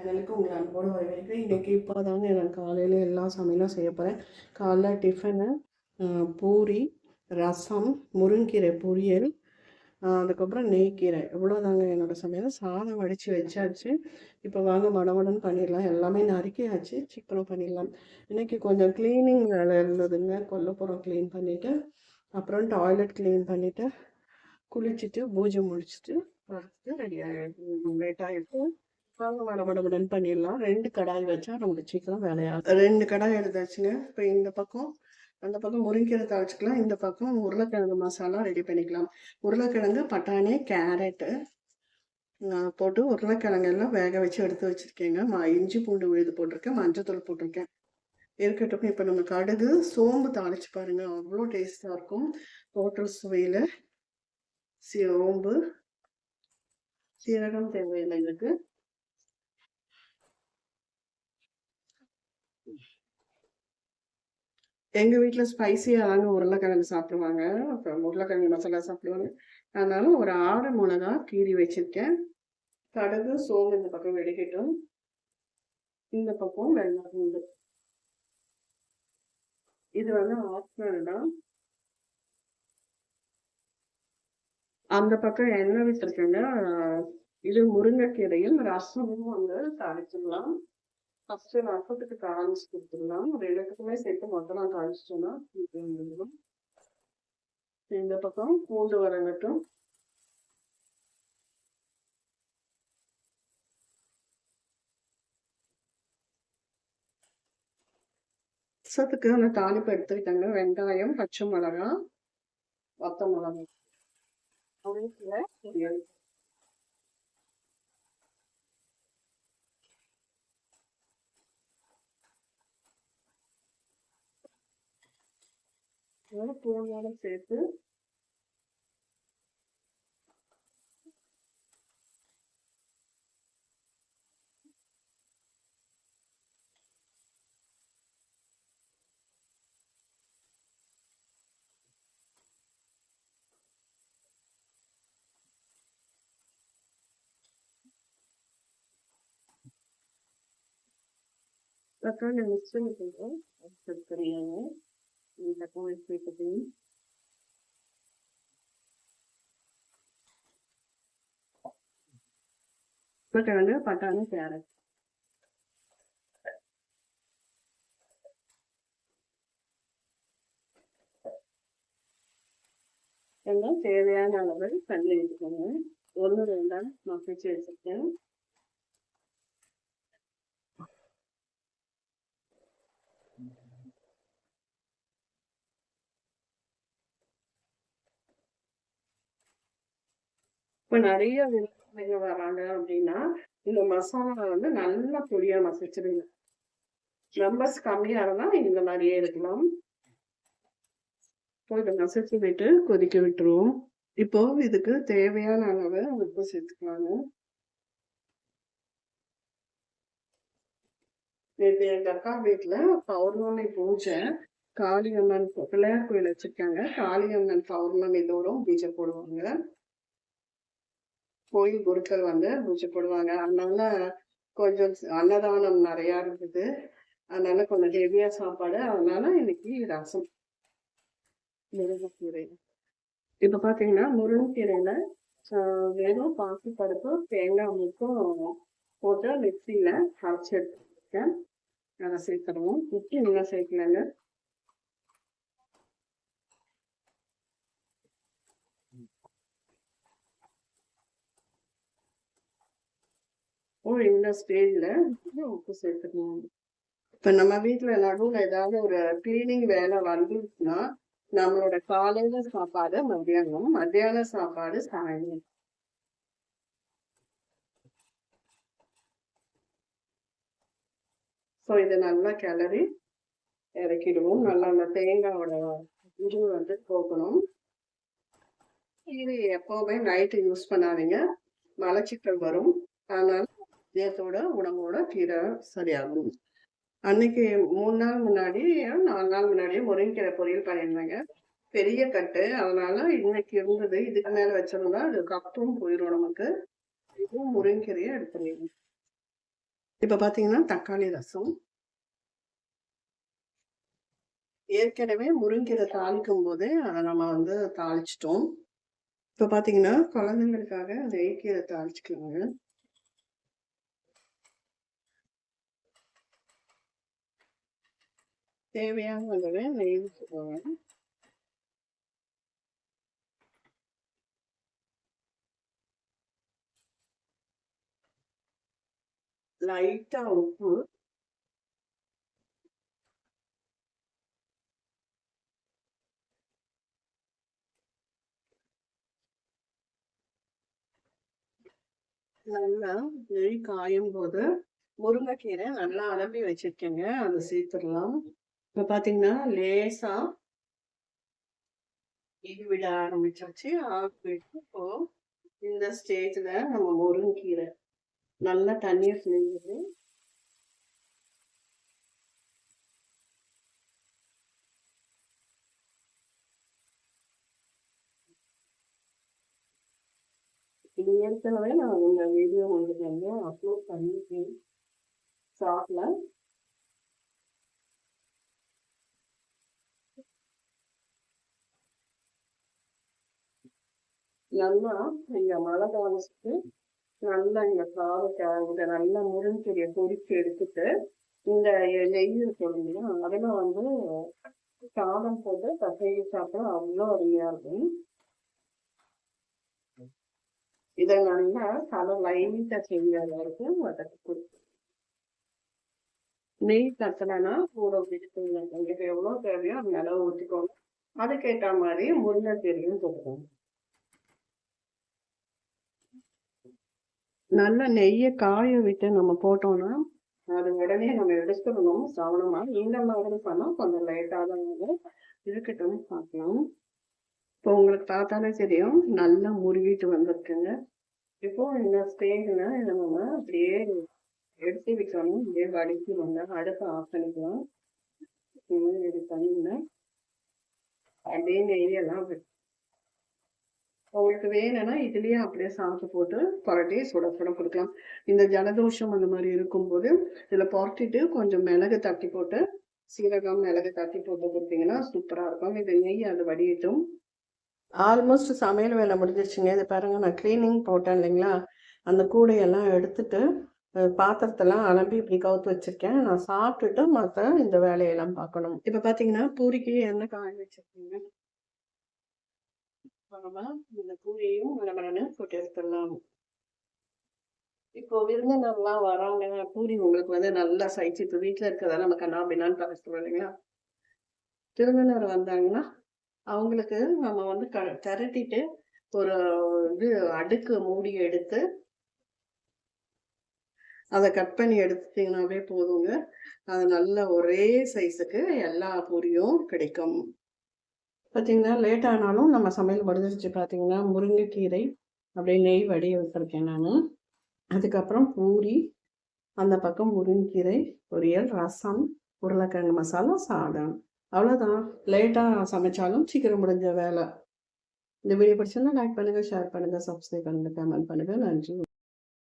சேனலுக்கு உங்களை அன்போடு வரவேற்கிறேன் இன்றைக்கி இப்போ தாங்க நான் காலையில் எல்லா சமையலும் செய்ய போகிறேன் காலைல டிஃபனு பூரி ரசம் முருங்கீரை பொரியல் அதுக்கப்புறம் நெய்க்கீரை இவ்வளோதாங்க என்னோடய சமையல். சாதம் வடித்து வச்சாச்சு. இப்போ வாங்க மடமடன்னு பண்ணிடலாம். எல்லாமே நறுக்கியாச்சு. சீக்கிரம் பண்ணிடலாம். இன்றைக்கி கொஞ்சம் க்ளீனிங் வேலை இருந்ததுங்க. கொல்லப்புறம் க்ளீன் பண்ணிவிட்டு அப்புறம் டாய்லெட் க்ளீன் பண்ணிவிட்டு குளிச்சுட்டு பூஜை முடிச்சுட்டு வரதுக்கு ரெடி ஆகிடும் லேட் ஆகிட்டு வாங்க மட மடமடன் பண்ணிடலாம். ரெண்டு கடாய் வச்சா நம்மளுக்கு சீக்கிரம் வேலையாகும். ரெண்டு கடாய் எடுத்தாச்சுங்க. இப்போ இந்த பக்கம் அந்த பக்கம் முருங்கீரை தாளிச்சுக்கலாம். இந்த பக்கம் உருளைக்கிழங்கு மசாலா ரெடி பண்ணிக்கலாம். உருளைக்கிழங்கு பட்டாணி கேரட்டு போட்டு உருளைக்கிழங்கெல்லாம் வேக வச்சு எடுத்து வச்சுருக்கேங்க. ம இஞ்சி பூண்டு விழுது போட்டிருக்கேன். மஞ்சத்தூள் போட்டிருக்கேன். இருக்கட்டும். இப்போ நம்ம கடுகு சோம்பு தாளிச்சு பாருங்க. அவ்வளோ டேஸ்டாக இருக்கும். ஹோட்டல் சுவையில் சோம்பு சீரகம் தேவையில்லை எங்களுக்கு. எங்க வீட்டில் ஸ்பைசியா தாங்க உருளைக்கிழங்கு சாப்பிடுவாங்க. அப்புறம் உருளைக்கிழங்கு மசாலா சாப்பிடுவாங்க. அதனால ஒரு ஆறு மிளகா கீறி வச்சிருக்கேன். கடுகு சோம்பு இந்த பக்கம் வெடிக்கட்டும். இந்த பக்கம் வெள்ளம் பூண்டு இது வந்து ஆப்ஷனல் தான். அந்த பக்கம் எண்ணெய் விட்டுருக்கேங்க. இது முருங்கைக்கீரையில் ரசமும் வந்து தாளிச்சிடலாம். ஃபர்ஸ்ட் ரசத்துக்கு தாளிச்சு கொடுத்துடலாம். ரெண்டுத்துக்குமே சேர்த்து மொத்தம் தாளிச்சிட்டோம்னா வந்துடும். இந்த பக்கம் பூண்டு வரங்கட்டும். ரசத்துக்கு அந்த தாளிப்பு எடுத்துக்கிட்டாங்க வெங்காயம் பச்சை மிளகா வத்த மிளகா அப்படியே பொரியல் பூண்டோட சேர்த்து தக்காளி மிக்ஸ் பண்ணி போடுறோம் எடுத்துக்கிறாங்க இந்த தக்காளி சேர்த்துட்டு உருளைக்கிழங்கு பட்டாணி கேரட் எல்லாம் தேவையான அளவு தண்ணி எடுத்துக்கோங்க. ஒன்று ரெண்டா மசிச்சு வச்சுருக்கேன் இப்போ நிறைய விருந்தினங்க வராங்க அப்படின்னா இந்த மசாலா வந்து நல்லா பொடியா மசிச்சிருங்க. நம்பர்ஸ் கம்மியா இருந்தா இந்த மாதிரியே இருக்கலாம். இப்போ இதை மசிச்சு விட்டு கொதிக்க விட்டுருவோம். இப்போ இதுக்கு தேவையான அளவு உப்பு சேர்த்துக்கலாங்க. நேற்று எங்க அக்கா வீட்டுல பௌர்ணமி பூஜை காளியம்மன் பிள்ளையார் கோயில் வச்சிருக்காங்க. காளியம்மன் பௌர்ணமி தோறும் பூஜை போடுவாங்க. கோயில் குருக்கள் வந்து பூஜை போடுவாங்க அதனால கொஞ்சம் அன்னதானம் நிறையா இருக்குது. அதனால கொஞ்சம் ஹெவியா சாப்பாடு. அதனால இன்னைக்கு ரசம். முருங்கைக்கீரை. இப்ப பாத்தீங்கன்னா முருங்கைக்கீரையில வெறும் பாசி பருப்பு தேங்காய் முக்கும் போட்டு மிக்சியில அரைச்சி எடுத்துருக்கேன். அதை சேர்த்துருவோம். உப்பு இன்னும் சேர்க்கலங்க. ஓ இந்த ஸ்டேஜில் உப்பு சேர்த்துக்கணும்? இப்போ நம்ம வீட்டில் நடுவில் ஏதாவது ஒரு கிளீனிங் வேலை வந்துச்சுன்னா நம்மளோட காலையில சாப்பாடு மத்தியானம். மத்தியான சாப்பாடு சாயந்தரம். ஸோ இதை நல்லா கிளறி இறக்கிடுவோம். நல்லா அந்த தேங்காயோட இது வந்து போக்கணும். இது எப்போவுமே நைட்டு யூஸ் பண்ணாதீங்க. மலச்சிக்கல் வரும். அதனால தேத்தோட உணவோட கீரை சரியாகும். அன்னைக்கு மூணு நாள் முன்னாடி நாலு நாள் முன்னாடியே முருங்கைக்கீரை பொரியல் பண்ணியிருந்தாங்க. பெரிய கட்டு. அதனால இன்னைக்கு இருந்தது. இதுக்கு மேல வச்சோம்னா அது கப்பும் போயிடும் நமக்கு. இதுவும் முருங்கைக்கீரையை எடுத்துருங்க இப்போ பார்த்தீங்கன்னா தக்காளி ரசம். ஏற்கனவே முருங்கீரை தாளிக்கும் போதே அதை நம்ம வந்து தாளிச்சிட்டோம். இப்போ பார்த்தீங்கன்னா குழந்தைங்களுக்காக நெய்க்கீரை தாளிச்சுக்கோங்க தேவையான அளவு நெய் ஊற்றிக்கோங்க லைட்டா உப்பு. நல்லா நெய் காயும் போது முருங்கைக்கீரை நல்லா அலம்பி வச்சிருக்கேங்க. அதை சேர்த்துடலாம். இப்போ பார்த்தீங்கன்னா லேசா இது விட ஆரம்பிச்சாச்சு. ஆகிட்டு இப்போ இந்த ஸ்டேஜில் நம்ம முருங்கீரை நல்லா தண்ணீர் செஞ்சது. இது ஏற்கனவே நான் இந்த வீடியோ உங்களுக்கு வந்து அப்லோட் பண்ணியிருக்கேன். ஷார்ட்ல நல்லா இங்க மழை காலத்துக்கு நல்லா இந்த காரத்தை இதை நல்லா முருங்கீரையை பொறிச்சு எடுத்துட்டு இந்த நெய் சொல்லுங்க. அதெல்லாம் அதில் வந்து சாதம் போட்டு தசையை சாப்பிட்டா அவ்வளோ அருமையா இருக்கும். இதை நல்லா தலை லைட்டா செய்யாத வரைக்கும் வதக்கி கொடுக்கும் நெய் கட்டலைன்னா கூட விட்டுங்க உங்களுக்கு எவ்வளோ தேவையோ அந்த அளவு ஊற்றிக்கோங்க அதுக்கேற்ற மாதிரி முருங்கைக்கீரையும் போட்டுக்கோங்க. நல்ல நெய்யை காய விட்டு நம்ம போட்டோம்னா அது உடனே நம்ம எடுத்துடணும். கவனமா இந்த மாதிரி பண்ணால் கொஞ்சம் லேட்டாக தான் இருக்கட்டும் பார்க்கலாம். இப்போ உங்களுக்கு பார்த்தாலே தெரியும் நல்லா முருகிட்டு வந்திருக்குங்க. இப்போ இந்த ஸ்டேஜில் இதை நம்ம அப்படியே எடுத்து வைக்கணும் அப்படியே வடிச்சு வந்தால் அடுப்பை ஆஃப் பண்ணிக்கலாம். இது பண்ணிங்கன்னா அப்படியே நெய்யெல்லாம் உங்களுக்கு வேணும்னா இதுலேயே அப்படியே சாப்பிட்டு போட்டு புரட்டி சுட சுட கொடுக்கலாம். இந்த ஜலதோஷம் அந்த மாதிரி இருக்கும்போது இதில் புரட்டிட்டு கொஞ்சம் மிளகு தட்டி போட்டு சீரகம் மிளகு தட்டி போட்டு கொடுத்தீங்கன்னா சூப்பராக இருக்கும். இது நெய் அது வடியட்டும். ஆல்மோஸ்ட் சமையல் வேலை முடிஞ்சிருச்சுங்க. இது பாருங்க நான் க்ளீனிங் போட்டேன் இல்லைங்களா? அந்த கூடையெல்லாம் எடுத்துட்டு பாத்திரத்தெல்லாம் அலம்பி இப்படி கவுத்து வச்சிருக்கேன். நான் சாப்பிட்டுட்டு மற்ற இந்த வேலையெல்லாம் பார்க்கணும். இப்போ பார்த்தீங்கன்னா பூரிக்கு என்ன காய வச்சிருக்கீங்க. நம்ம இந்த பூரியையும் மலமலன்னு போட்டு எடுத்துடலாம். இப்போ விருந்தினர்லாம் வராங்க. பூரி உங்களுக்கு வந்து நல்லா சைச்சு இப்போ வீட்டில் இருக்கிறதா நம்ம கண்ணா அப்படின்னான்னு பார்க்க இல்லைங்களா? விருந்தினர் வந்தாங்கன்னா அவங்களுக்கு நம்ம வந்து க திரட்டிட்டு ஒரு இது அடுக்கு மூடி எடுத்து அதை கட் பண்ணி எடுத்துட்டிங்கனாவே போதுங்க. அது நல்ல ஒரே சைஸுக்கு எல்லா பூரியும் கிடைக்கும். பார்த்தீங்கன்னா லேட் ஆனாலும் நம்ம சமையல் முடிஞ்சிருச்சு பார்த்தீங்கன்னா முருங்கைக்கீரை அப்படியே நெய் வடிய வச்சுருக்கேன் நான். அதுக்கப்புறம் பூரி அந்த பக்கம் முருங்கைக்கீரை பொரியல் ரசம் உருளைக்கிழங்கு மசாலா சாதம். அவ்வளோதான் லேட்டாக சமைச்சாலும் சீக்கிரம் முடிஞ்ச வேலை. இந்த வீடியோ பிடிச்சிருந்தா லைக் பண்ணுங்கள் ஷேர் பண்ணுங்கள் சப்ஸ்கிரைப் பண்ணுங்கள் கமெண்ட் பண்ணுங்கள் நன்றி.